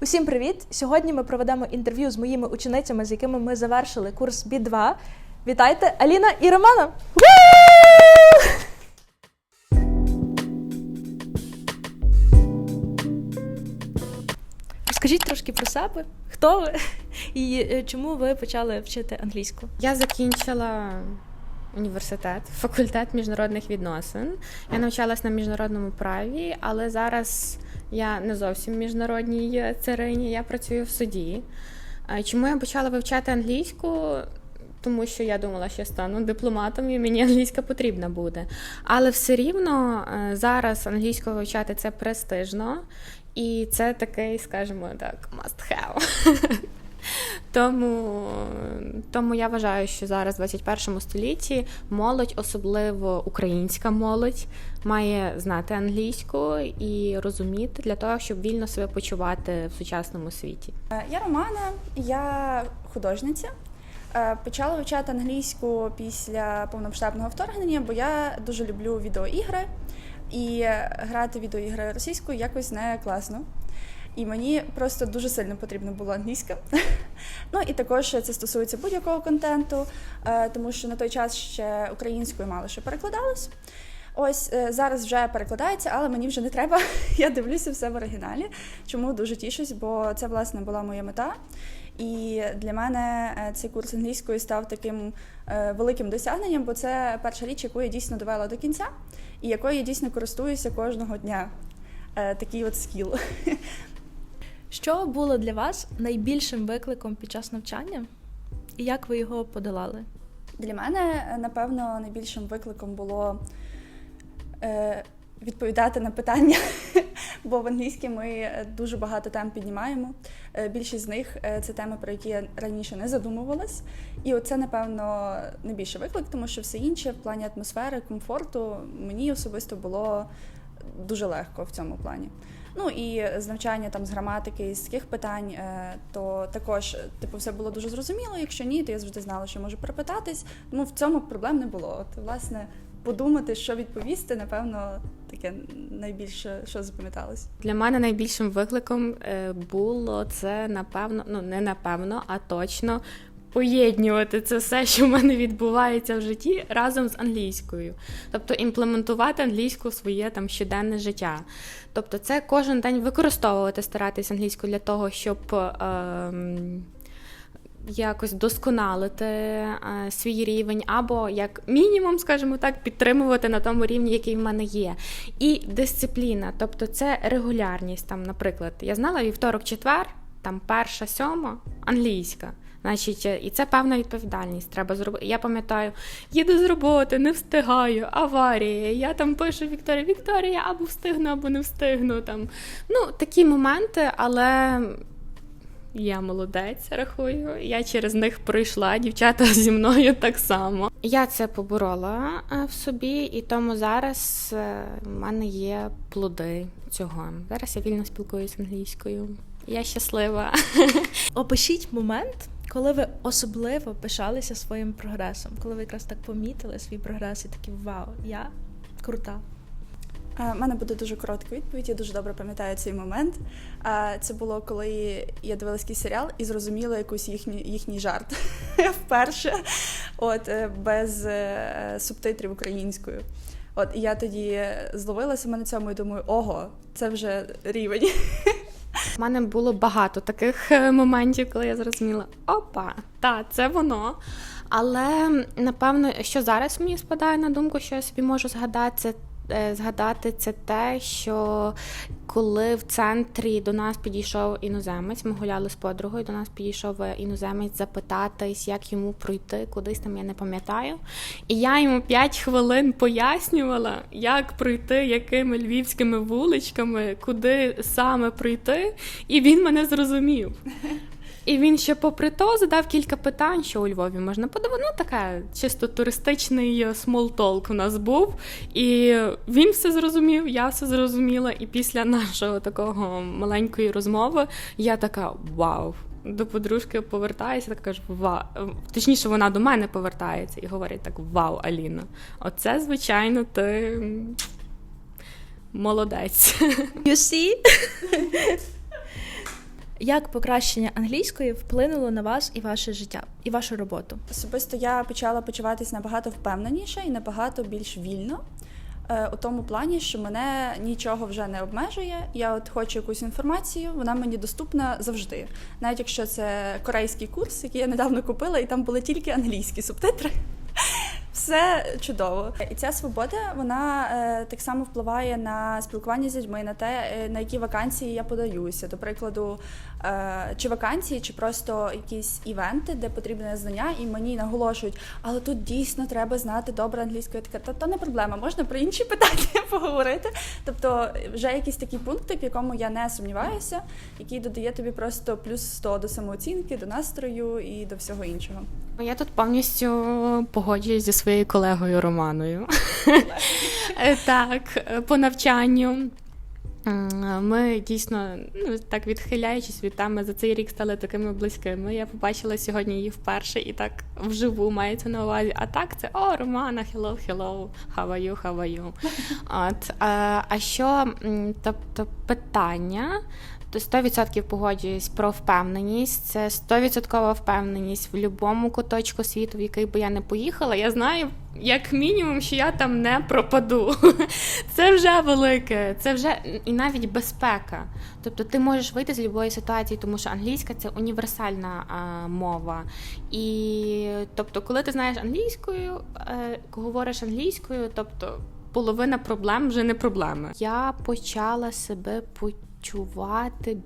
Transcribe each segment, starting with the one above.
Усім привіт! Сьогодні ми проведемо інтерв'ю з моїми ученицями, з якими ми завершили курс B2. Вітайте, Аліна і Романа! Розкажіть трошки про себе, хто ви і е, чому ви почали вчити англійську? Я закінчила університет, факультет міжнародних відносин. Я навчалась на міжнародному праві, але зараз я не зовсім в міжнародній царині, я працюю в суді. Чому я почала вивчати англійську? Тому що я думала, що я стану дипломатом і мені англійська потрібна буде. Але все рівно е, зараз англійську вивчати це престижно, і це такий, скажімо так, must have. Тому, тому я вважаю, що зараз, в 21 столітті, молодь, особливо українська молодь, має знати англійську і розуміти для того, щоб вільно себе почувати в сучасному світі. Е, Я Романа, я художниця. Е, Почала вивчати англійську після повномасштабного вторгнення, бо я дуже люблю відеоігри, і грати в відеоігри російською якось не класно. І мені просто дуже сильно потрібна була англійська. Ну і також це стосується будь-якого контенту, е, тому що на той час ще українською мало що перекладалось. Ось е, зараз вже перекладається, але мені вже не треба. Я дивлюся все в оригіналі. Чому дуже тішусь, бо це власне була моя мета. І для мене е, цей курс англійської став таким великим досягненням, бо це перша річ, яку я дійсно довела до кінця, і якою я дійсно користуюся кожного дня. Такий от скіл. Що було для вас найбільшим викликом під час навчання? І як ви його подолали? Для мене, напевно, найбільшим викликом було е, відповідати на питання, бо в англійській ми дуже багато тем піднімаємо. Е, більшість з них е, це теми, про які я раніше не задумувалась. І оце, напевно, найбільший виклик, тому що все інше в плані атмосфери, комфорту мені особисто було дуже легко в цьому плані. Ну і з навчання там з граматики з таких питань, е, то також типу все було дуже зрозуміло. Якщо ні, то я завжди знала, що можу перепитатись. Тому в цьому проблем не було. От, власне, подумати, що відповісти, напевно, таке найбільше, що запам'яталось. Для мене найбільшим викликом е, було це, напевно, ну не напевно, а точно. Поєднювати це все, що в мене відбувається в житті, разом з англійською, тобто імплементувати англійську в своє там щоденне життя. Тобто, це кожен день використовувати, старатись англійську для того, щоб ем, якось досконалити е, свій рівень, або як мінімум, скажімо так, підтримувати на тому рівні, який в мене є. І дисципліна, тобто це регулярність. Там, наприклад, я знала вівторок-четвер, там перша, сьома, англійська. Значить, е, і це певна відповідальність. Треба зробити. Я пам'ятаю, їду з роботи, не встигаю, аварія. Я там пишу Вікторія, Вікторія, або встигну, або не встигну. Там. Ну, такі моменти, але я молодець, рахую. Я через них пройшла, дівчата зі мною так само. Я це поборола е, в собі, і тому зараз е, в мене є плоди цього. Зараз я вільно спілкуюся англійською. Я щаслива. Опишіть момент, коли ви особливо пишалися своїм прогресом, коли ви якраз так помітили свій прогрес і такі вау, я крута. У мене буде дуже коротка відповідь. Я дуже добре пам'ятаю цей момент. А, Це було коли я дивилась якийсь серіал і зрозуміла якийсь їхній, їхній жарт вперше, от е, без е, субтитрів українською. От і я тоді зловила себе на цьому і думаю, ого, це вже рівень. У мене було багато таких е, моментів, коли я зрозуміла, опа, та це воно. Але напевно, що зараз мені спадає на думку, що я собі можу згадати, це згадати це те, що коли в центрі до нас підійшов іноземець, ми гуляли з подругою, до нас підійшов е, іноземець запитатись, як йому пройти, кудись там я не пам'ятаю. І я йому 5 хвилин пояснювала, як пройти, якими львівськими вуличками, куди саме пройти, і він мене зрозумів. І він ще попри то задав кілька питань, що у Львові можна подивитися. Ну, така чисто туристичний смолтолк у нас був. І він все зрозумів, я все зрозуміла. І після нашого такого маленької розмови я така вау. До подружки повертаюся, так кажу, вау. Точніше, вона до мене повертається і говорить так: Вау, Аліна, оце, звичайно, ти молодець. You see? Як покращення англійської вплинуло на вас і ваше життя, і вашу роботу? Особисто я почала почуватись набагато впевненіше і набагато більш вільно. е, У тому плані, що мене нічого вже не обмежує. Я от хочу якусь інформацію, вона мені доступна завжди. Навіть якщо це корейський курс, який я недавно купила, і там були тільки англійські субтитри. Все чудово. І ця свобода вона е, так само впливає на спілкування з людьми, на те, е, на які вакансії я подаюся. До прикладу, е, чи вакансії, чи просто якісь івенти, де потрібне знання, і мені наголошують, але тут дійсно треба знати добре англійську. Я та то не проблема, можна про інші питання поговорити. Тобто, вже якийсь такий пункт, в якому я не сумніваюся, який додає тобі просто плюс 100 до самооцінки, до настрою і до всього іншого. Я тут повністю погоджуюсь зі своєю колегою Романою. Е, Так, е, по навчанню. Ми дійсно, ну так відхиляючись від теми, за цей рік стали такими близькими. Я побачила сьогодні її вперше і так вживу мається на увазі. А так це о, Романа, hello, hello, how are you, how are you. От, а, а що, тобто, питання, то 100% погоджуюсь про впевненість. Це 100% впевненість в будь-якому куточку світу, в який би я не поїхала. Я знаю, як мінімум, що я там не пропаду. Це вже велике, це вже і навіть безпека. Тобто ти можеш вийти з будь-якої ситуації, тому що англійська це універсальна а, мова. І тобто, коли ти знаєш англійською, е, говориш англійською, тобто половина проблем вже не проблеми. Я почала себе почувати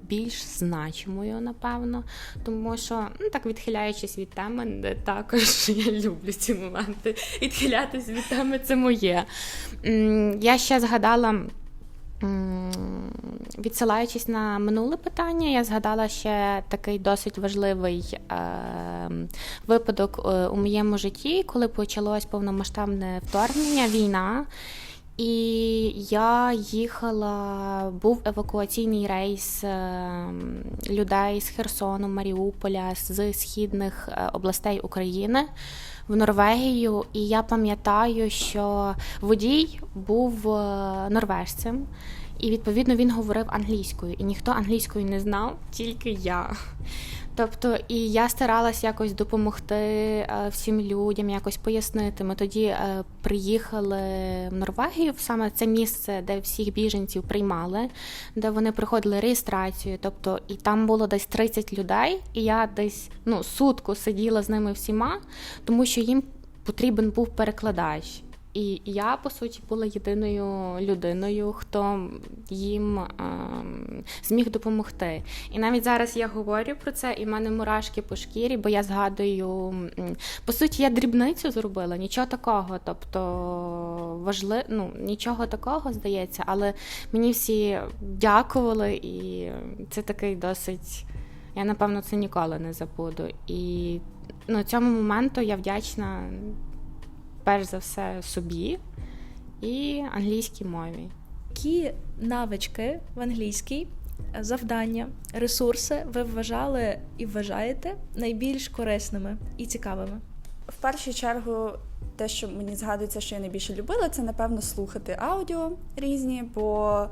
більш значимою, напевно, тому що ну так відхиляючись від теми, також я люблю ці моменти. Відхилятись від теми це моє. Я ще згадала. Відсилаючись на минуле питання, я згадала ще такий досить важливий е, випадок е, у моєму житті, коли почалось повномасштабне вторгнення, війна. І я їхала, був евакуаційний рейс е, людей з Херсону, Маріуполя, з східних е, областей України в Норвегію. І я пам'ятаю, що водій був е, норвежцем, і відповідно він говорив англійською, і ніхто англійською не знав, тільки я. Тобто, і я старалась якось допомогти е, всім людям, якось пояснити. Ми тоді е, приїхали в Норвегію, саме це місце, де всіх біженців приймали, де вони проходили реєстрацію. Тобто, і там було десь 30 людей, і я десь ну, сутку сиділа з ними всіма, тому що їм потрібен був перекладач. І я, по суті, була єдиною людиною, хто їм ем, зміг допомогти. І навіть зараз я говорю про це, і в мене мурашки по шкірі, бо я згадую, по суті, я дрібницю зробила, нічого такого. Тобто важли, ну, нічого такого здається, але мені всі дякували, і це такий досить. Я напевно це ніколи не забуду. І ну, цьому моменту я вдячна перш за все собі і англійській мові. Які навички в англійській, завдання, ресурси ви вважали і вважаєте найбільш корисними і цікавими? В першу чергу, те, що мені згадується, що я найбільше любила, це напевно слухати аудіо різні, бо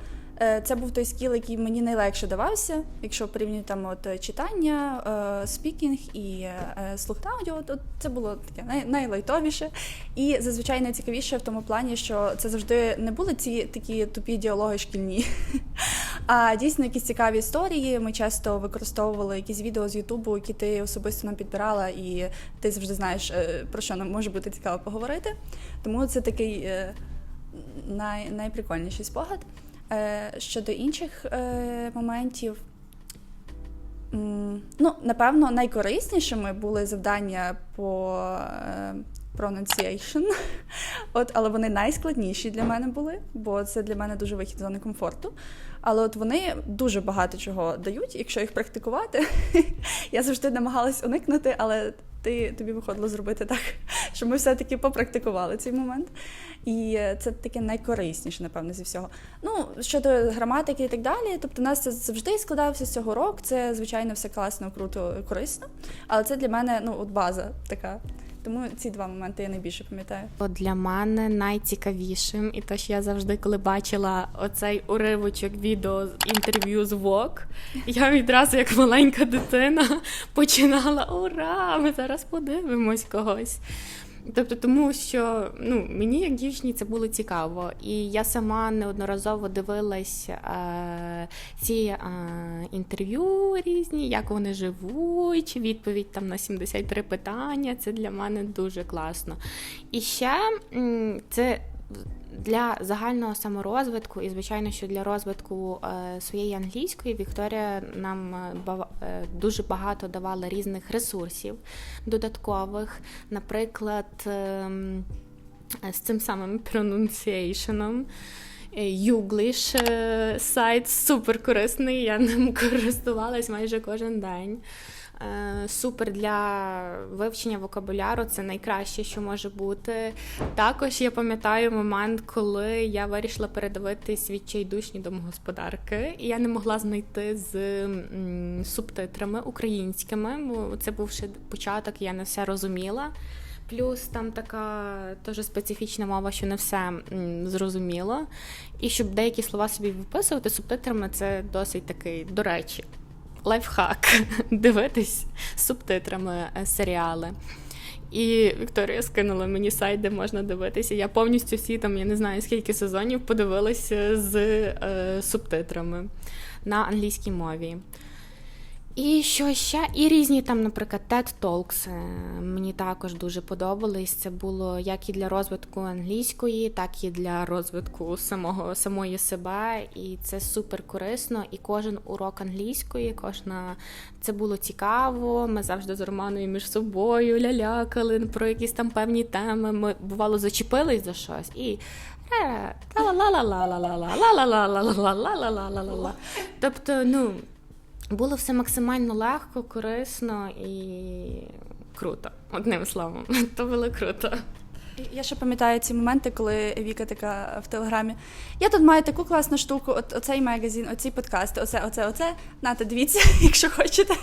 це був той скіл, який мені найлегше давався. Якщо порівнювати там от е, читання, е, спікінг і е, слухати аудіо, то це було таке най- найлайтовіше. І зазвичай найцікавіше в тому плані, що це завжди не були ці такі тупі діалоги шкільні. А дійсно якісь цікаві історії. Ми часто використовували якісь відео з Ютубу, які ти особисто нам підбирала, і ти завжди знаєш, е, про що нам може бути цікаво поговорити. Тому це такий е, най, найприкольніший спогад. Е, Щодо інших е, моментів, ну, напевно, найкориснішими були завдання по е, pronunciation, От, але вони найскладніші для мене були, бо це для мене дуже вихід з зони комфорту. Але от вони дуже багато чого дають, якщо їх практикувати. Я завжди намагалась уникнути, але ти, тобі виходило зробити так, щоб ми все-таки попрактикували цей момент. І це таке найкорисніше, напевно, зі всього. Ну, щодо граматики і так далі, тобто у нас це завжди складався цього року. Це, звичайно, все класно, круто, корисно. Але це для мене ну, от база така. Тому ці два моменти я найбільше пам'ятаю. Для мене найцікавішим, і те, що я завжди, коли бачила оцей уривочок відео з інтерв'ю з Вок, я відразу, як маленька дитина, починала ура! Ми зараз подивимось когось. Тобто, тому що ну, мені як дівчині це було цікаво. І я сама неодноразово дивилась е, ці е, інтерв'ю різні, як вони живуть, відповідь там на 73 питання. Це для мене дуже класно. І ще це для загального саморозвитку, і звичайно, що для розвитку е, своєї англійської Вікторія нам е, е, дуже багато давала різних ресурсів додаткових. Наприклад, ем, з цим самим pronunciation. Югліш сайт супер корисний, я ним користувалась майже кожен день. Е, Супер для вивчення вокабуляру, це найкраще, що може бути. Також я пам'ятаю момент, коли я вирішила передивитись відчайдушні домогосподарки, і я не могла знайти з субтитрами українськими, бо це був ще початок, я не все розуміла. Плюс там така теж специфічна мова, що не все зрозуміло. І щоб деякі слова собі виписувати субтитрами, це досить такий, до речі, лайфхак дивитись субтитрами е, серіали. І Вікторія скинула мені сайт, де можна дивитися. Я повністю всі там, я не знаю скільки сезонів, подивилася з е, субтитрами на англійській мові. І що ще? І різні там, наприклад, TED Talks е, мені також дуже подобались. Це було як і для розвитку англійської, так і для розвитку самого самої себе. І це супер корисно. І кожен урок англійської, кожна це було цікаво. Ми завжди з Романою між собою лялякали про якісь там певні теми. Ми бувало зачепились за щось і. Тобто, ну було все максимально легко, корисно і круто. Одним словом, то було круто. Я ще пам'ятаю ці моменти, коли Віка така в телеграмі. Я тут маю таку класну штуку, от оцей магазин, оці подкасти, оце, оце, оце. Нате, дивіться, якщо хочете.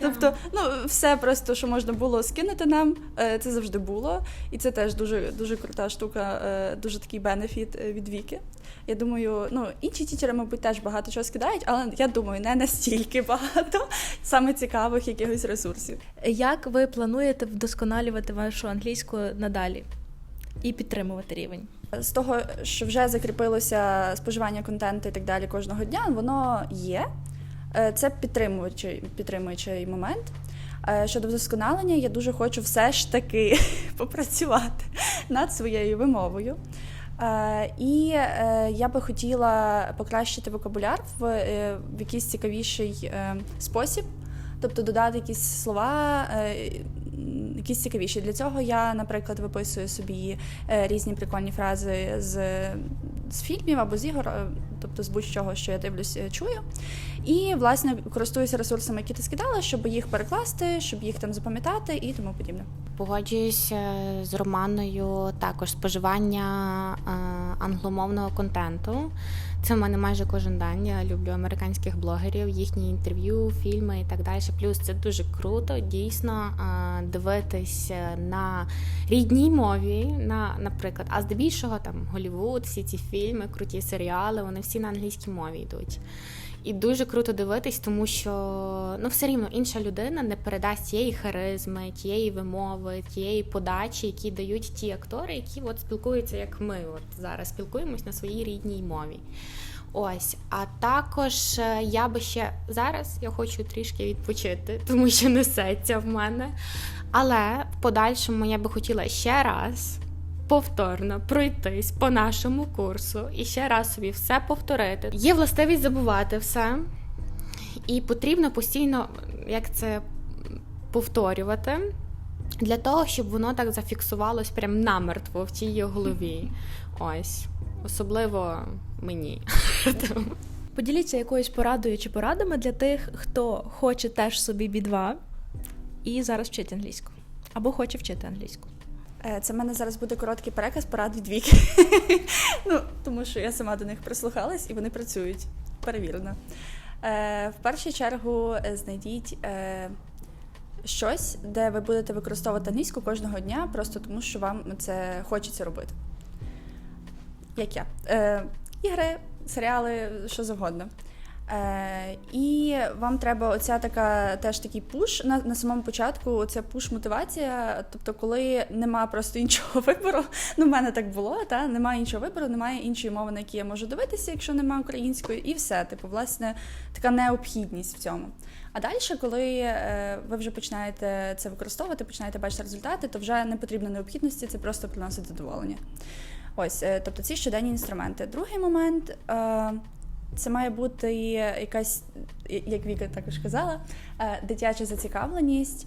Тобто, ну все просто, що можна було скинути нам, е, це завжди було. І це теж дуже дуже крута штука, е, дуже такий бенефіт е, від Віки. Я думаю, ну інші тічери, мабуть, теж багато чого скидають, але я думаю, не настільки багато саме цікавих якихось ресурсів. Як ви плануєте вдосконалювати вашу англійську надалі і підтримувати рівень? З того, що вже закріпилося споживання контенту і так далі кожного дня, воно є. Е, Це підтримуючий, підтримуючий момент. Е, Щодо вдосконалення, я дуже хочу все ж таки попрацювати над своєю вимовою. Е, І я би хотіла покращити вокабуляр в, якийсь цікавіший спосіб, тобто додати якісь слова, якісь цікавіші. Для цього я, наприклад, виписую собі е, різні прикольні фрази з, з фільмів або з ігор, е, тобто з будь-чого, що я дивлюсь, е, чую. І, власне, користуюся ресурсами, які ти скидала, щоб їх перекласти, щоб їх там запам'ятати і тому подібне. Погоджуюся з Романою також споживання е, англомовного контенту. Це в мене майже кожен день. Я люблю американських блогерів, їхні інтерв'ю, фільми і так далі. Плюс це дуже круто, дійсно е, дивитись на рідній мові, на, наприклад, а здебільшого там Голівуд, всі ці фільми, круті серіали, вони всі на англійській мові йдуть. І дуже круто дивитись, тому що ну все рівно інша людина не передасть тієї харизми, тієї вимови, тієї подачі, які дають ті актори, які от спілкуються, як ми от зараз спілкуємось на своїй рідній мові. Ось, а також е, я би ще зараз я хочу трішки відпочити, тому що несеться в мене. Але в подальшому я би хотіла ще раз повторно пройтись по нашому курсу і ще раз собі все повторити. Є властивість забувати все, і потрібно постійно як це повторювати. Для того, щоб воно так зафіксувалось прям намертво в тій голові. Ось. Особливо мені. Поділіться якоюсь порадою чи порадами для тих, хто хоче теж собі B2 і зараз вчить англійську або хоче вчити англійську. Е, Це в мене зараз буде короткий переказ порад від Віки. ну, тому що я сама до них прислухалась і вони працюють. Перевірено. Е, в першу чергу е, знайдіть е, щось, де ви будете використовувати англійську кожного дня, просто тому що вам це хочеться робити. Як я. Е, ігри, серіали, що завгодно. Е, і вам треба оця така теж такий пуш на, на самому початку. Оця пуш-мотивація. Тобто, коли нема просто іншого вибору. Ну, в мене так було, та немає іншого вибору, немає іншої мови, на якій я можу дивитися, якщо немає української, і все. Типу, власне, така необхідність в цьому. А далі, коли е, ви вже починаєте це використовувати, починаєте бачити результати, то вже не потрібно необхідності, це просто приносить задоволення. Ось, е, тобто ці щоденні інструменти. Другий момент. Е, це має бути якась, як Віка також казала, е, дитяча зацікавленість.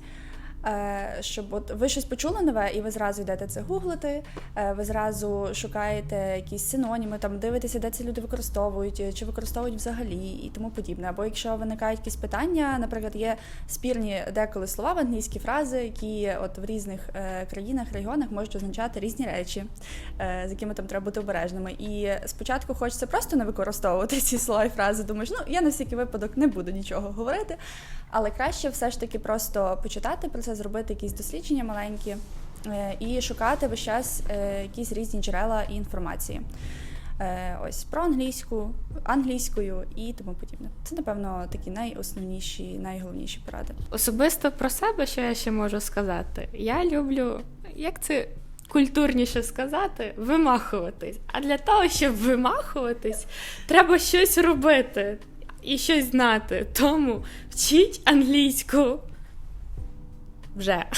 Е, Щоб от ви щось почули нове, і ви зразу йдете це гуглити, е, ви зразу шукаєте якісь синоніми, там дивитеся, де ці люди використовують, чи використовують взагалі і тому подібне. Або якщо виникають якісь питання, наприклад, є спірні деколи слова в англійській фрази, які от в різних е, країнах, регіонах можуть означати різні речі, з якими там треба бути обережними. І спочатку хочеться просто не використовувати ці слова і фрази. Думаєш, ну я на всякий випадок не буду нічого говорити. Але краще все ж таки просто почитати про це, зробити якісь дослідження маленькі е, і шукати весь час е, якісь різні джерела і інформації. Е, Ось про англійську, англійською і тому подібне. Це, напевно, такі найосновніші, найголовніші поради. Особисто про себе, що я ще можу сказати, я люблю, як це культурніше сказати, вимахуватись. А для того, щоб вимахуватись, треба щось робити і щось знати. Тому вчіть англійську вже.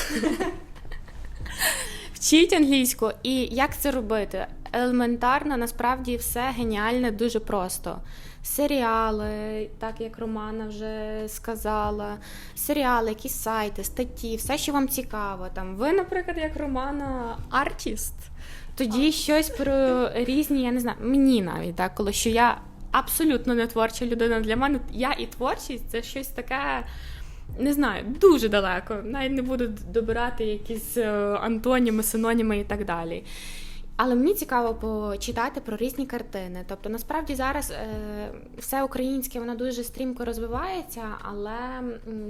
Вчіть англійську. І як це робити? Елементарно, насправді все геніальне, дуже просто. Серіали, так як Романа вже сказала, серіали, якісь сайти, статті, все, що вам цікаво. Там ви, наприклад, як Романа, артіст. Тоді щось про різні, я не знаю, мені навіть так, коли що я абсолютно не творча людина. Для мене я і творчість це щось таке. Не знаю, дуже далеко. Навіть не буду добирати якісь е, антоніми, синоніми і так далі. Але мені цікаво почитати про різні картини. Тобто, насправді зараз е, все українське воно дуже стрімко розвивається, але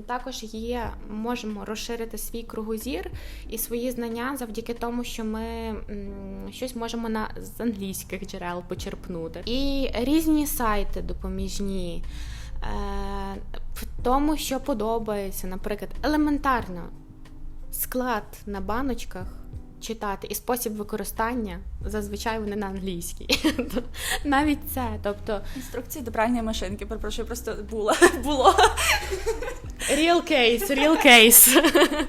також є, можемо розширити свій кругозір і свої знання завдяки тому, що ми м, щось можемо на з англійських джерел почерпнути. І різні сайти допоміжні. Е, в тому, що подобається, наприклад, елементарно склад на баночках читати і спосіб використання зазвичай вони на англійській. Навіть це, тобто Інструкції до пральної машинки, перепрошую, просто було. було. real case, real case.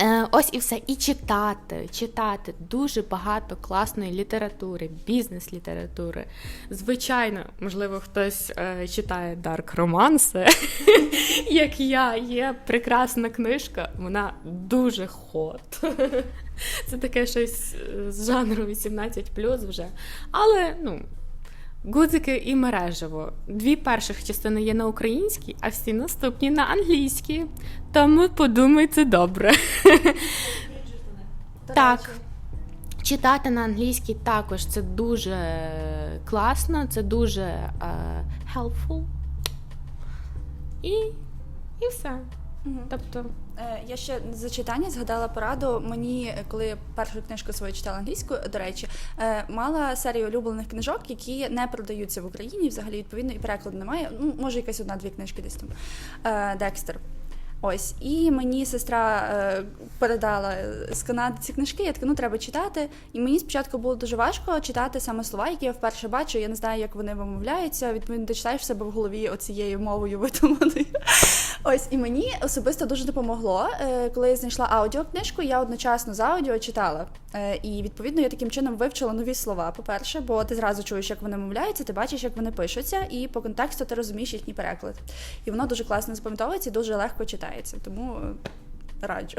Е, Ось і все. І читати, читати дуже багато класної літератури, бізнес-літератури. Звичайно, можливо, хтось е, читає дарк романси, як я. Є прекрасна книжка, вона дуже хот. Це таке щось з жанру 18 вже. Але, ну. Гудзики і мережево. Дві перших частини є на українській, а всі наступні на англійській. Тому подумайте добре. Так. Читати на англійській також це дуже класно, це дуже е, helpful. І, і все. Мгм. Тобто, Е, Я ще за читання згадала пораду. Мені, е, коли першу книжку свою читала англійською, до речі, е, мала серію улюблених книжок, які не продаються в Україні. Взагалі, відповідно, і перекладу немає. Ну, може, якась одна-дві книжки десь там. Е, Декстер. Ось, і мені сестра е, передала е, з Канади ці книжки. Я така, ну треба читати. І мені спочатку було дуже важко читати саме слова, які я вперше бачу. Я не знаю, як вони вимовляються. Відповідно, ти читаєш себе в голові оцією мовою видуманою. Ось і мені особисто дуже допомогло, е, коли я знайшла аудіокнижку, я одночасно за аудіо читала. Е, І відповідно я таким чином вивчила нові слова. По-перше, бо ти зразу чуєш, як вони мовляються, ти бачиш, як вони пишуться, і по контексту ти розумієш їхній переклад. І воно дуже класно запам'ятовується і дуже легко читається. Тому е, раджу.